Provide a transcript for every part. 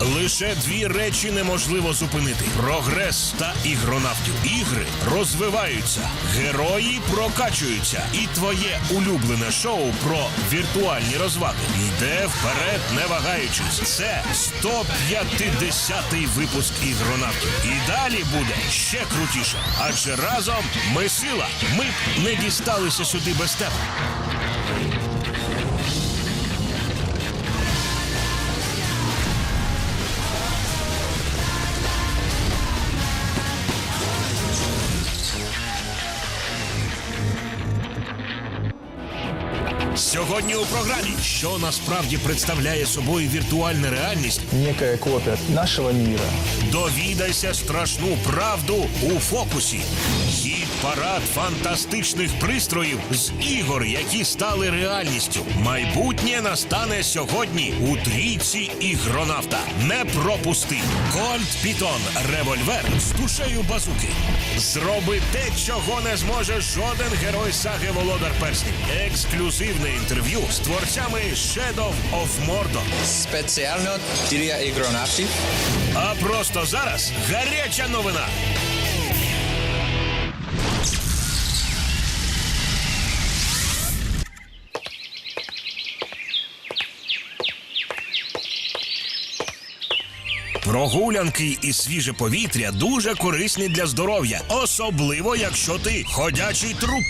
Лише дві речі неможливо зупинити: прогрес та ігронавтів. Ігри розвиваються, герої прокачуються, і твоє улюблене шоу про віртуальні розваги йде вперед, не вагаючись. Це 150-й випуск ігронавтів. І далі буде ще крутіше. Адже разом ми сила. Ми б не дісталися сюди без тебе. Сьогодні у програмі, що насправді представляє собою віртуальна реальність, некая копия нашего мира. довідайся страшну правду у фокусі. Парад фантастичних пристроїв з ігор, які стали реальністю. Майбутнє настане сьогодні у трійці ігронавта. Не пропусти. Кольт Пітон Револьвер з душею базуки. Зроби те, чого не зможе жоден герой саги Володар Перснів. Ексклюзивне інтерв'ю з творцями Shadow of Mordor. Спеціально для ігронавтів. А просто зараз гаряча новина. Прогулянки і свіже повітря дуже корисні для здоров'я, особливо якщо ти ходячий труп.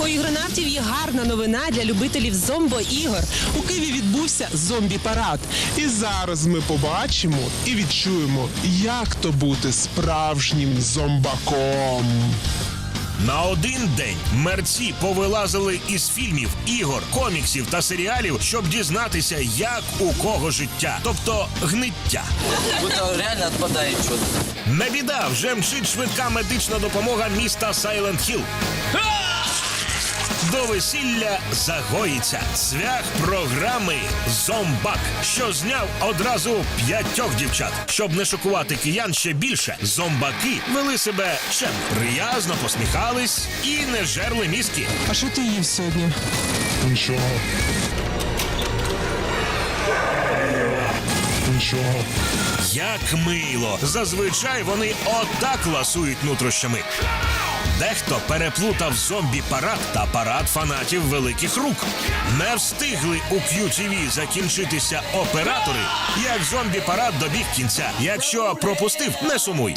У ігронавтів є гарна новина для любителів зомбо-ігор. У Києві відбувся зомбі-парад. І зараз ми побачимо і відчуємо, як то бути справжнім зомбаком. На один день мерці повилазили із фільмів, ігор, коміксів та серіалів, щоб дізнатися, як у кого життя, тобто гниття. Будто реально отпадает что-то. Не біда, вже мчить швидка медична допомога міста Сайленд Хілл. До весілля загоїться цвях програми Зомбак, що зняв одразу п'ятьох дівчат. Щоб не шокувати киян ще більше, зомбаки вели себе чемно, приязно посміхались і не жерли мізки. А що ти їв сьогодні? Нічого. Нічого. Як мило! Зазвичай вони отак ласують нутрощами. Дехто переплутав зомбі-парад та парад фанатів великих рук. Не встигли у QTV закінчитися оператори, як зомбі-парад добіг кінця. Якщо пропустив, не сумуй.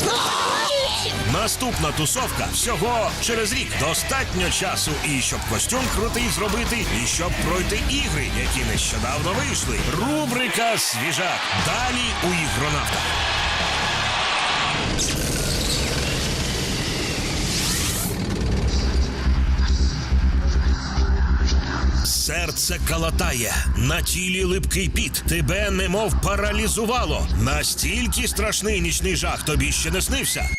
Наступна тусовка всього через рік. Достатньо часу і щоб костюм крутий зробити, і щоб пройти ігри, які нещодавно вийшли. Рубрика Свіжак. Далі у ігронавтах. Серце калатає, на тілі липкий піт. Тебе немов паралізувало. Настільки страшний нічний жах тобі ще не снився.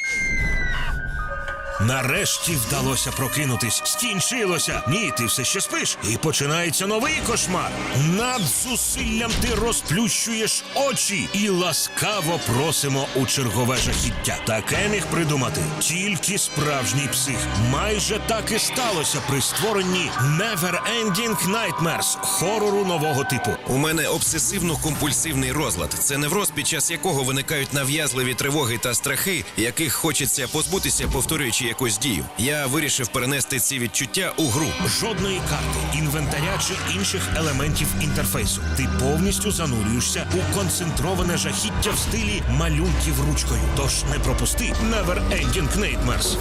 Нарешті вдалося прокинутись. Скінчилося. Ні, ти все ще спиш. І починається новий кошмар. Над зусиллям ти розплющуєш очі і ласкаво просимо у чергове жахіття. Таке міг придумати тільки справжній псих. Майже так і сталося при створенні Never Ending Nightmares хорору нового типу. У мене обсесивно-компульсивний розлад. Це невроз, під час якого виникають нав'язливі тривоги та страхи, яких хочеться позбутися, повторюючи якусь дію. Я вирішив перенести ці відчуття у гру. Жодної карти, інвентаря чи інших елементів інтерфейсу. Ти повністю занурюєшся у концентроване жахіття в стилі малюнків ручкою. Тож не пропусти Never Ending Nightmares.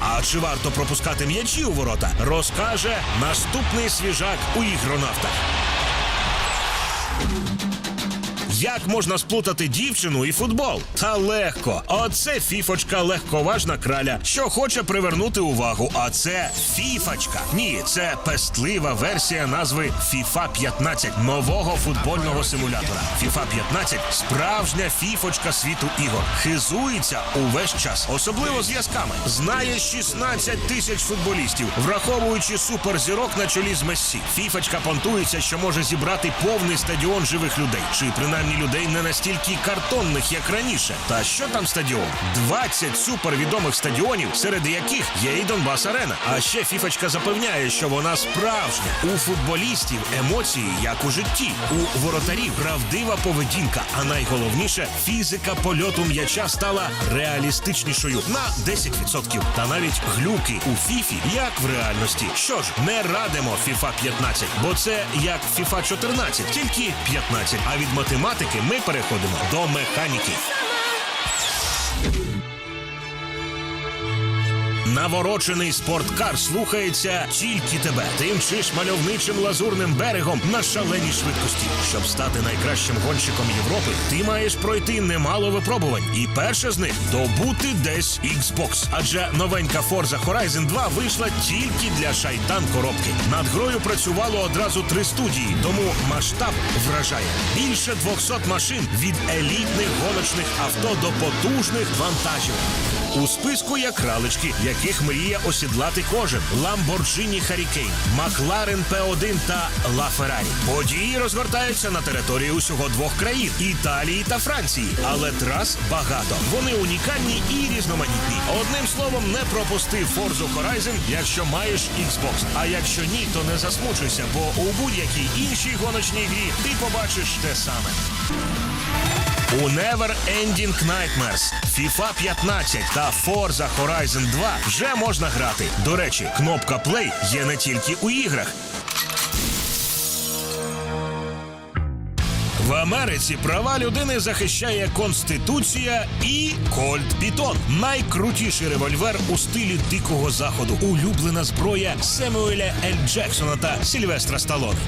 А чи варто пропускати м'ячі у ворота? Розкаже наступний свіжак у ігронавтах. Як можна сплутати дівчину і футбол? Та легко. Оце фіфочка легковажна краля, що хоче привернути увагу. А це фіфочка. Ні, це пестлива версія назви FIFA 15 нового футбольного симулятора. FIFA 15 – справжня фіфочка світу ігор. Хизується увесь час, особливо зв'язками. Знає 16 тисяч футболістів, враховуючи суперзірок на чолі з Мессі. Фіфочка понтується, що може зібрати повний стадіон живих людей, чи принаймні всередині людей не настільки картонних, як раніше. Та що там стадіон? 20 супервідомих стадіонів, серед яких є і Донбас Арена. А ще фіфочка запевняє, що вона справжня. У футболістів емоції, як у житті, у воротарів правдива поведінка. А найголовніше фізика польоту м'яча стала реалістичнішою на 10%. Та навіть глюки у фіфі, як в реальності. Що ж, не радимо FIFA 15, бо це як FIFA 14, тільки 15. А від математики ми переходимо до механіки. Наворочений спорткар слухається тільки тебе. Ти мчиш мальовничим лазурним берегом на шаленій швидкості. Щоб стати найкращим гонщиком Європи, ти маєш пройти немало випробувань. І перше з них добути десь Xbox. Адже новенька Forza Horizon 2 вийшла тільки для шайтан коробки. Над грою працювало одразу три студії, тому масштаб вражає. Більше 200 машин від елітних гоночних авто до потужних вантажів. У списку є кралечки, яких мріє осідлати кожен: Lamborghini Hurricane, McLaren P1 та Ferrari. Події розгортаються на території усього двох країн Італії та Франції. Але трас багато. Вони унікальні і різноманітні. Одним словом, не пропусти Forza Horizon, якщо маєш Xbox. А якщо ні, то не засмучуйся, бо у будь-якій іншій гоночній грі ти побачиш те саме. У Never Ending Nightmares, FIFA 15 та Forza Horizon 2 вже можна грати. До речі, кнопка Play є не тільки у іграх. В Америці права людини захищає Конституція і Кольт Пітон. Найкрутіший револьвер у стилі дикого заходу. Улюблена зброя Семуеля Ель Джексона та Сільвестра Сталоне.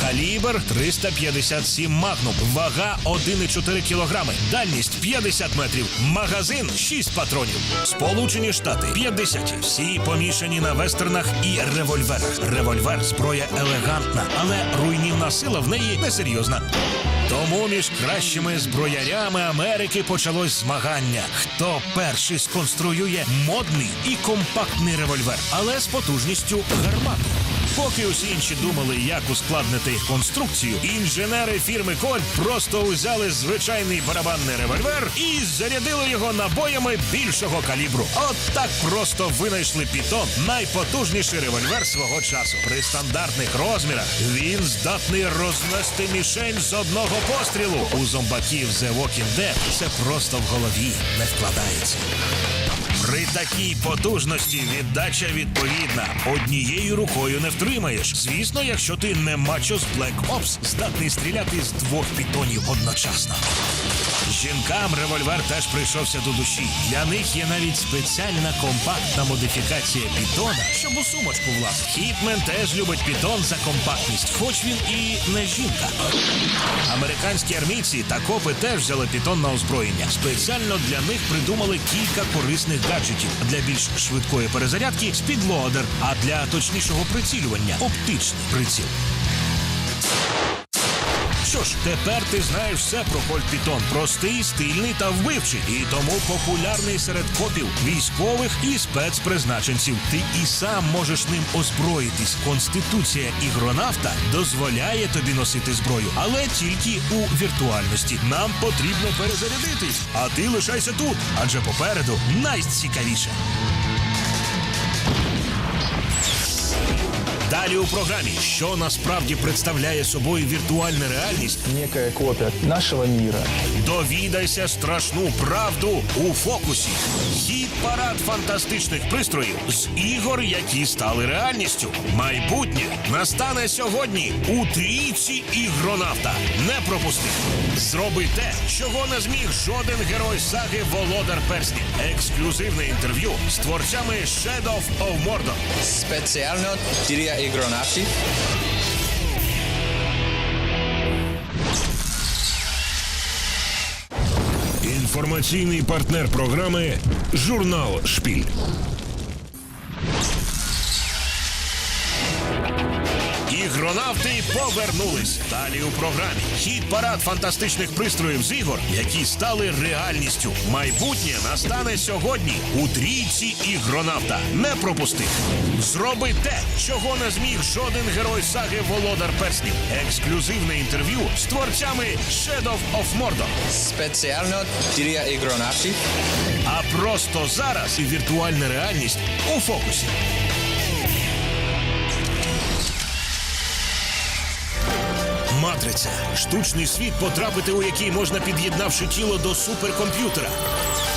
Калібр 357 Магнум, вага 1,4 кілограми, дальність 50 метрів, магазин 6 патронів. Сполучені Штати 50. Всі помішані на вестернах і револьверах. Револьвер зброя елегантна, але руйнівна сила в неї несерйозна. Тому між кращими зброярями Америки почалось змагання. Хто перший сконструює модний і компактний револьвер, але з потужністю гармати. Поки усі інші думали, як ускладнити конструкцію, інженери фірми Кольт просто узяли звичайний барабанний револьвер і зарядили його набоями більшого калібру. От так просто винайшли Пітон, найпотужніший револьвер свого часу. При стандартних розмірах він здатний рознести мішень з одного пострілу. У зомбаків The Walking Dead це просто в голові не вкладається. При такій потужності віддача відповідна. Однією рукою не втримаєш. Звісно, якщо ти не мачо з Black Ops, здатний стріляти з двох пітонів одночасно. Жінкам револьвер теж прийшовся до душі. Для них є навіть спеціальна компактна модифікація пітона, щоб у сумочку влазити. Хітмен теж любить пітон за компактність, хоч він і не жінка. Американські армійці та копи теж взяли пітон на озброєння. Спеціально для них придумали кілька корисних гаджетів для більш швидкої перезарядки спідлодер, а для точнішого прицілювання оптичний приціл. Що ж, тепер ти знаєш все про Кольт Пітон. Простий, стильний та вбивчий. І тому популярний серед копів, військових і спецпризначенців. Ти і сам можеш ним озброїтись. Конституція ігронавта дозволяє тобі носити зброю, але тільки у віртуальності. Нам потрібно перезарядитись. А ти лишайся тут, адже попереду найцікавіше. Далі у програмі, що насправді представляє собою віртуальна реальність, Некая копия нашего мира. Довідайся страшну правду у фокусі. Хід парад фантастичних пристроїв з ігор, які стали реальністю. Майбутнє настане сьогодні у трійці ігронавта. Не пропусти. Зроби те, чого не зміг жоден герой саги Володар Перснів. Ексклюзивне інтерв'ю з творцями Shadow of Mordor. Спеціально для ігронавтів. Інформаційний партнер програми Журнал Шпіль. Ігра повернулись. Далі у програмі хід парад фантастичних пристроїв з ігор, які стали реальністю. Майбутнє настане сьогодні у трійці ігронавта. Не пропусти. Зроби те, чого не зміг жоден герой саги Володар Перснів. Ексклюзивне інтерв'ю з творцями Shadow of Mordor. Спеціально для ігронавтів. А просто зараз і віртуальна реальність у фокусі. Матриця штучний світ, потрапити у який можна під'єднавши тіло до суперкомп'ютера.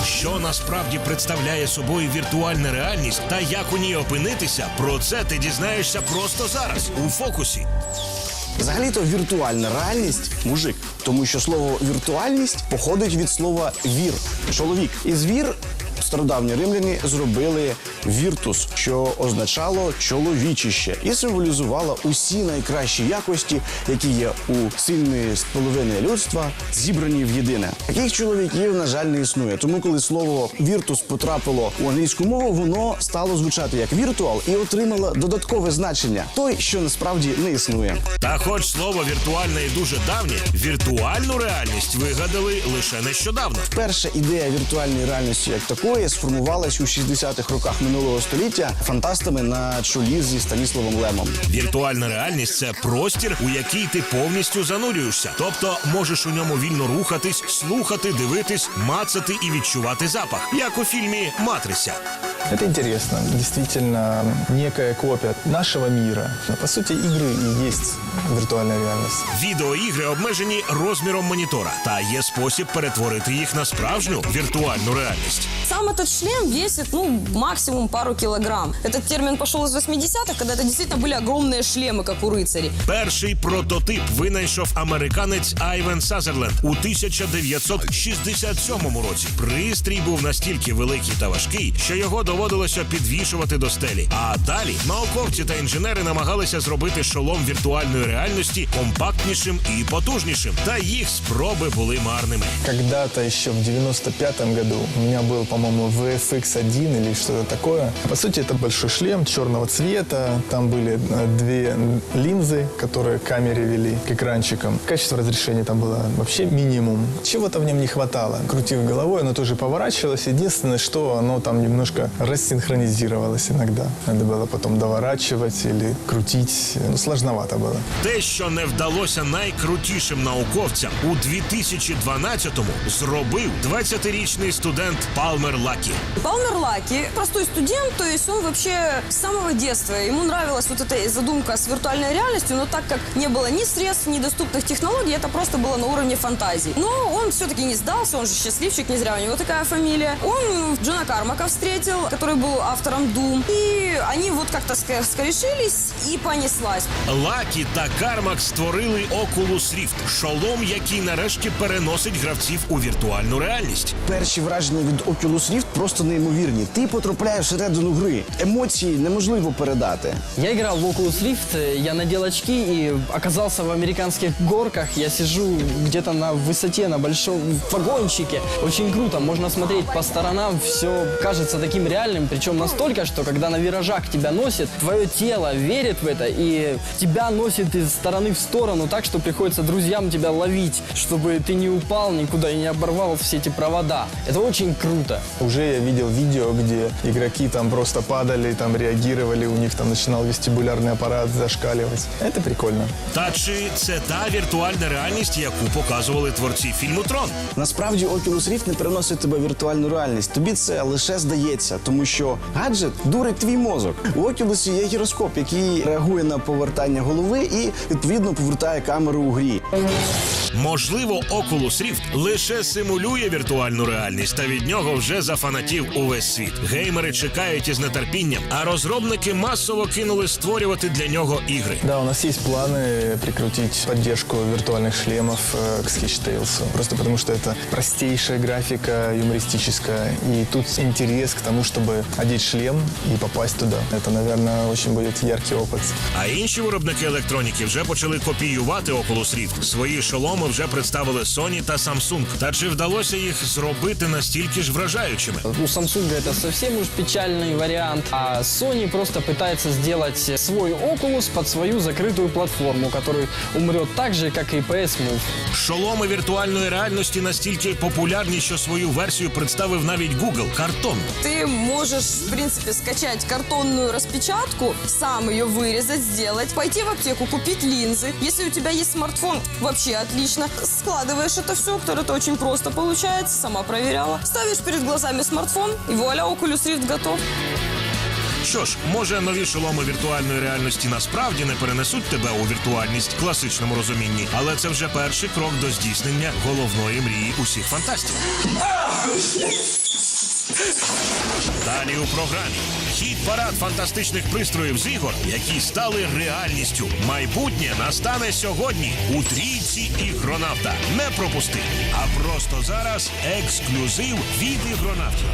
Що насправді представляє собою віртуальна реальність та як у ній опинитися, про це ти дізнаєшся просто зараз у фокусі. Взагалі-то віртуальна реальність мужик, тому що слово віртуальність походить від слова вір, чоловік. І звір стародавні римляни зробили віртус, що означало чоловічище, і символізувало усі найкращі якості, які є у сильної половини людства, зібрані в єдине. Таких чоловіків, на жаль, не існує. Тому, коли слово віртус потрапило у англійську мову, воно стало звучати як віртуал і отримало додаткове значення той, що насправді не існує. Та хоч слово віртуальне і дуже давнє, віртуальну реальність вигадали лише нещодавно. Перша ідея віртуальної реальності як такої сформувалась у 60-х роках минулого століття фантастами на чолі зі Станіславом Лемом. Віртуальна реальність це простір, у який ти повністю занурюєшся. Тобто можеш у ньому вільно рухатись, слухати, дивитись, мацати і відчувати запах, як у фільмі Матриця. Это интересно. Действительно, некая копия нашего мира. Но, по сути, игры и есть виртуальная реальность. Відеоігри обмежені розміром монітора, та є спосіб перетворити їх на справжню віртуальну реальність. Сам этот шлем весит, ну, максимум пару килограмм. Этот термин пошел из 80-х, когда это действительно были огромные шлемы, как у рыцарей. Перший прототип винайшов американець Айвен Сазерленд у 1967 році. Пристрій був настільки великий та важкий, що його доводилося підвішувати до стелі. А далі науковці та інженери намагалися зробити шолом віртуальної реальності компактнішим і потужнішим. Та їх спроби були марними. Когда-то еще в 95-м году у меня был, по-моему, VFX-1 или что-то такое. По сути, это большой шлем черного цвета. Там были э, две линзы, которые к камере вели к экранчикам. Качество разрешения там было вообще минимум. Чего-то в нем не хватало. Крутив головой, оно тоже поворачивалось. Единственное, что оно там немножко рассинхронизировалось иногда. Надо было потом доворачивать или крутить. Ну, сложновато было. Те, що не вдалося найкрутішим науковцям у 2012-му, зробив 20-річний студент Палмер Лакі. Палмер Лаки простой студент, то есть он вообще с самого детства, ему нравилась вот эта задумка с виртуальной реальностью, но так как не было ни средств, ни доступных технологий, это просто было на уровне фантазий. Но он все-таки не сдался, он же счастливчик, не зря у него такая фамилия. Он Джона Кармака встретил, который был автором Doom, и они вот как-то ска- скорешились и понеслась. Лакі та Кармак створили Oculus Rift – шолом, який нарешті переносить гравців у віртуальну реальність. Перші враження від Oculus Rift просто неймовірні. Ти потрапляєш всередину гри. Емоції неможливо передати. Я играл в Oculus Rift, э, я надел очки и оказался в американских горках. Я сижу где-то на высоте, на большом вагончике. Очень круто, можно смотреть по сторонам, все кажется таким реальным, причем настолько, что когда на виражах тебя носит, твое тело верит в это и тебя носит из стороны в сторону так, что приходится друзьям тебя ловить, чтобы ты не упал никуда и не оборвал все эти провода. Это очень круто. Уже я видел видео, где игроки там просто падали, там реагировали, у них там начинал вестибулярный аппарат зашкаливать. Это прикольно. Та чи це та віртуальна реальність, яку показували творці фільму Трон? Насправді Oculus Rift не переносить тебе в віртуальну реальність. Тобі це лише здається, тому що гаджет дурить твій мозок. У Oculus є гіроскоп, який реагує на повертання голови і відповідно повертає камеру у грі. Можливо, Oculus Rift лише симулює віртуальну реальність, та від нього вже зафанатів увесь світ. Геймери чекають із нетерпінням, а розробники масово кинули створювати для нього ігри. Да, у нас есть планы прикрутить поддержку виртуальных шлемов э, к Sketch Tales. Просто потому что это простейшая графика, юмористическая. И тут интерес к тому, чтобы одеть шлем и попасть туда. Это, наверное, очень будет яркий опыт. А інші виробники електроніки вже почали копіювати Oculus Rift. Свої шоломи шоломи вже представили Sony та Samsung. Та чи вдалося їх зробити настільки ж вражаючими? У Samsung это совсем уж печальный вариант, а Sony просто пытается сделать свой Oculus под свою закрытую платформу, который умрет так же, как и PS Move. Шоломи віртуальної реальності настільки популярні, що свою версію представив навіть Google картон. Ты можешь, в принципе, скачать картонную распечатку, сам ее вырезать, сделать, пойти в аптеку, купить линзы. Если у тебя есть смартфон, вообще отлично. Складываешь это все, это очень просто получается, сама проверяла. Ставишь перед глазами смартфон, и вуаля, Oculus Rift готов. Що ж, може нові шоломи віртуальної реальності насправді не перенесуть тебе у віртуальність в класичному розумінні, але це вже перший крок до здійснення головної мрії усіх фантастів. Далі у програмі хід парад фантастичних пристроїв з ігор, які стали реальністю. Майбутнє настане сьогодні у трійці ігронавта. Не пропусти, а просто зараз ексклюзив від ігронавтів.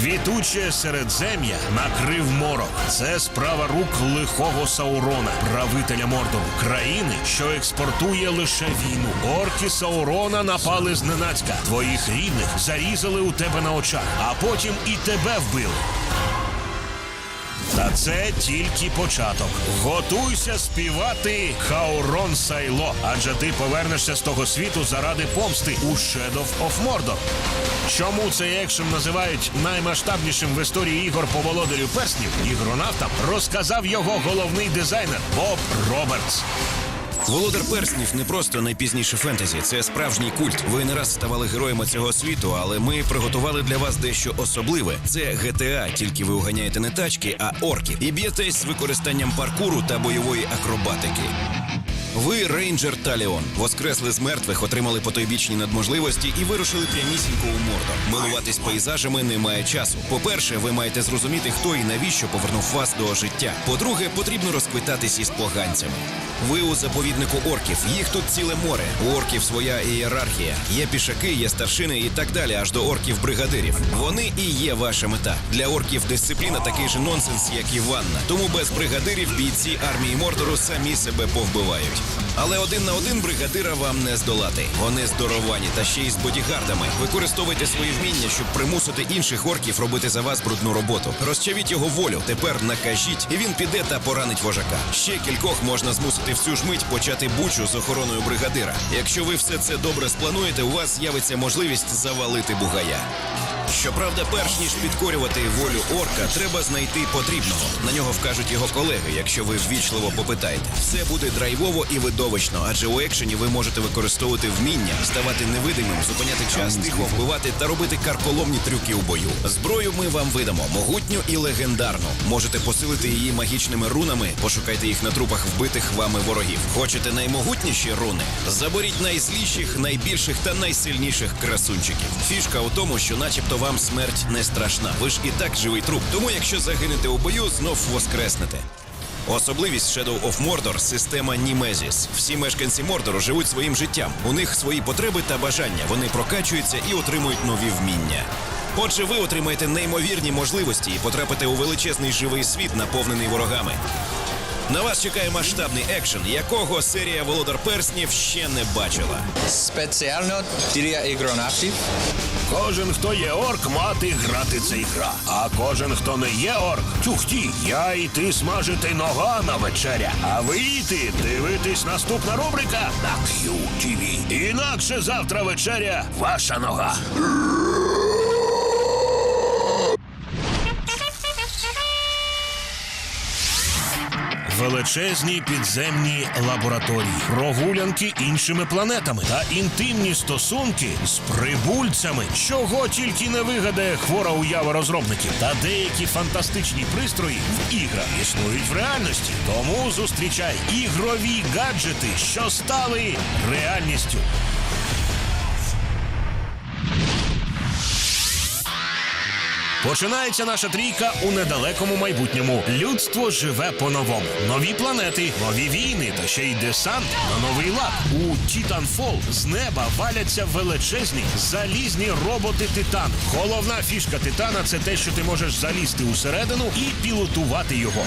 Квітуче середзем'я накрив морок. Це справа рук лихого Саурона, правителя Мордору, країни, що експортує лише війну. Орки Саурона напали зненацька. Твоїх рідних зарізали у тебе на очах, а потім і тебе вбили. Та це тільки початок. Готуйся співати Хаурон Сайло, адже ти повернешся з того світу заради помсти у Shadow of Mordor. Чому цей екшен називають наймасштабнішим в історії ігор по володарю перснів, ігронавтам розказав його головний дизайнер Боб Робертс. Володар перснів не просто найпізніше фентезі, це справжній культ. Ви не раз ставали героями цього світу, але ми приготували для вас дещо особливе. Це GTA, тільки ви уганяєте не тачки, а орків. І б'єтесь з використанням паркуру та бойової акробатики. Ви рейнджер Таліон. Воскресли з мертвих, отримали потойбічні надможливості і вирушили прямісінько у Мордор. Милуватись пейзажами немає часу. По-перше, ви маєте зрозуміти, хто і навіщо повернув вас до життя. По-друге, потрібно розквитатись із поганцями. Ви у заповіднику орків. Їх тут ціле море. У орків своя ієрархія. Є пішаки, є старшини і так далі, аж до орків бригадирів. Вони і є ваша мета. Для орків дисципліна такий же нонсенс, як і ванна. Тому без бригадирів бійці армії Мордору самі себе повбивають. Але один на один бригадира вам не здолати. Вони здоровані та ще й з бодігардами. Використовуйте свої вміння, щоб примусити інших орків робити за вас брудну роботу. Розчавіть його волю. Тепер накажіть, і він піде та поранить вожака. Ще кількох можна змусити в цю ж мить почати бучу з охороною бригадира. Якщо ви все це добре сплануєте, у вас з'явиться можливість завалити бугая. Щоправда, перш ніж підкорювати волю орка, треба знайти потрібного. На нього вкажуть його колеги, якщо ви ввічливо попитаєте. Все буде драйвово і видовищно, адже у екшені ви можете використовувати вміння, ставати невидимим, зупиняти час, тихо вбивати та робити карколомні трюки у бою. Зброю ми вам видамо могутню і легендарну. Можете посилити її магічними рунами, пошукайте їх на трупах вбитих вами ворогів. Хочете наймогутніші руни? Заберіть найзліших, найбільших та найсильніших красунчиків. Фішка у тому, що, начебто, вам смерть не страшна. Ви ж і так живий труп. Тому, якщо загинете у бою, знов воскреснете. Особливість Shadow of Mordor – система Німезіс. Всі мешканці Мордору живуть своїм життям. У них свої потреби та бажання. Вони прокачуються і отримують нові вміння. Отже, ви отримаєте неймовірні можливості і потрапите у величезний живий світ, наповнений ворогами. На вас чекає масштабний екшен, якого серія Володар Перснів ще не бачила. Спеціально для ігронавтів. Кожен, хто є орк, мати грати це ігра. А кожен, хто не є орк, тюхті, я і ти смажити нога на вечеря. А ви йти дивитись наступна рубрика на QTV. Інакше завтра вечеря ваша нога. Величезні підземні лабораторії, прогулянки іншими планетами та інтимні стосунки з прибульцями, чого тільки не вигадає хвора уява розробників. Та деякі фантастичні пристрої в іграх існують в реальності. Тому зустрічай ігрові гаджети, що стали реальністю. Починається наша трійка у недалекому майбутньому. Людство живе по-новому. Нові планети, нові війни та ще й десант на новий лад. У Титанфол з неба валяться величезні залізні роботи Титан. Головна фішка Титана це те, що ти можеш залізти усередину і пілотувати його.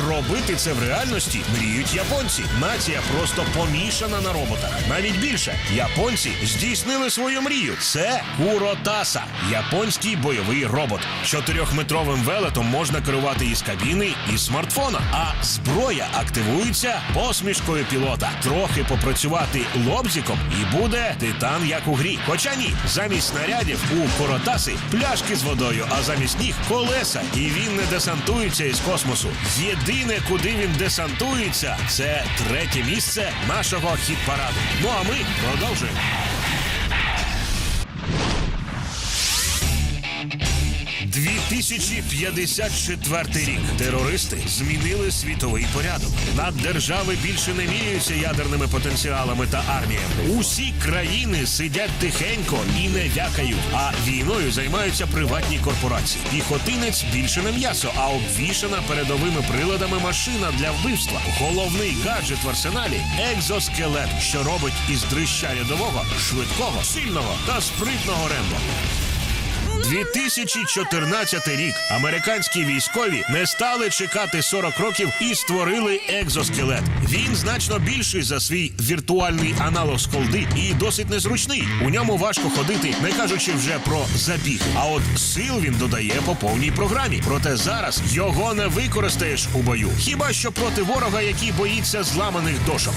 Зробити це в реальності мріють японці. Нація просто помішана на роботах. Навіть більше японці здійснили свою мрію. Це Куротаса, японський бойовий робот. Чотирьохметровим велетом можна керувати із кабіни і смартфона. А зброя активується посмішкою пілота. Трохи попрацювати лобзиком і буде титан, як у грі. Хоча ні, замість снарядів у Куротаси пляшки з водою, а замість них колеса. І він не десантується із космосу. Єдине, куди він десантується, це третє місце нашого хіт-параду. Ну а ми продовжуємо. «2054 рік терористи змінили світовий порядок. Наддержави більше не міряються ядерними потенціалами та арміями. Усі країни сидять тихенько і не вякають. А війною займаються приватні корпорації. Піхотинець більше не м'ясо, а обвішана передовими приладами машина для вбивства. Головний гаджет в арсеналі екзоскелет, що робить із дрища рядового швидкого, сильного та спритного рембо. 2014 рік американські військові не стали чекати 40 років і створили екзоскелет. Він значно більший за свій віртуальний аналог сколди і досить незручний. У ньому важко ходити, не кажучи вже про забіг. А от сил він додає по повній програмі. Проте зараз його не використаєш у бою. Хіба що проти ворога, який боїться зламаних дошок.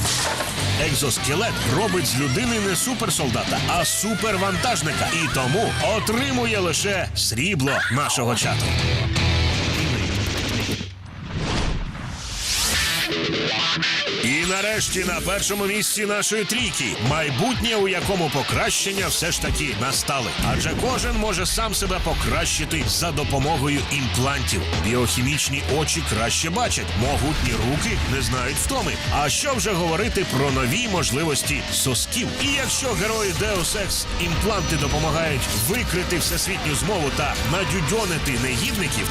Екзоскелет робить з людини не суперсолдата, а супервантажника. І тому отримує лише срібло нашого чату. І нарешті на першому місці нашої трійки майбутнє, у якому покращення все ж таки настали. Адже кожен може сам себе покращити за допомогою імплантів. Біохімічні очі краще бачать, могутні руки не знають втоми. А що вже говорити про нові можливості сосків? І якщо герої Deus Ex імпланти допомагають викрити всесвітню змову та надюдьонити негідників,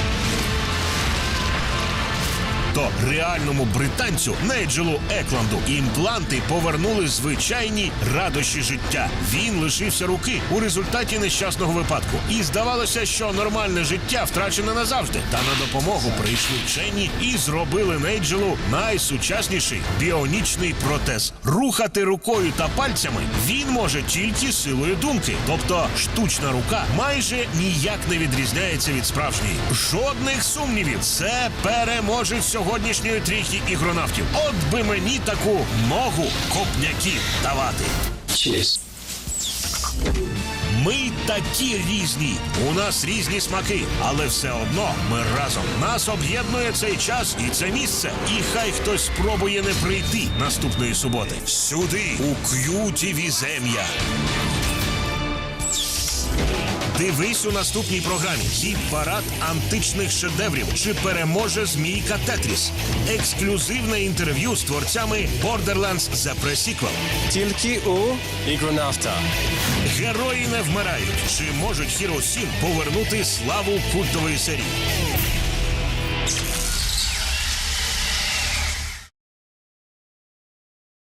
то реальному британцю Нейджелу Екланду імпланти повернули звичайні радощі життя. Він лишився руки у результаті нещасного випадку. І здавалося, що нормальне життя втрачене назавжди. Та на допомогу прийшли вчені і зробили Нейджелу найсучасніший біонічний протез. Рухати рукою та пальцями він може тільки силою думки. Тобто штучна рука майже ніяк не відрізняється від справжньої. Жодних сумнівів. Це переможець сьогоднішньої трійки ігронавтів. От би мені таку ногу копняків давати. Ми такі різні. У нас різні смаки, але все одно ми разом. Нас об'єднує цей час і це місце. І хай хтось спробує не прийти наступної суботи. Сюди, у к'юті візем'я. Дивись у наступній програмі хід парад античних шедеврів. Чи переможе змійка Тетріс? Ексклюзивне інтерв'ю з творцями Borderlands The Pre-Sequel. Тільки у ігронавта. Герої не вмирають. Чи можуть Hero 7 повернути славу культової серії?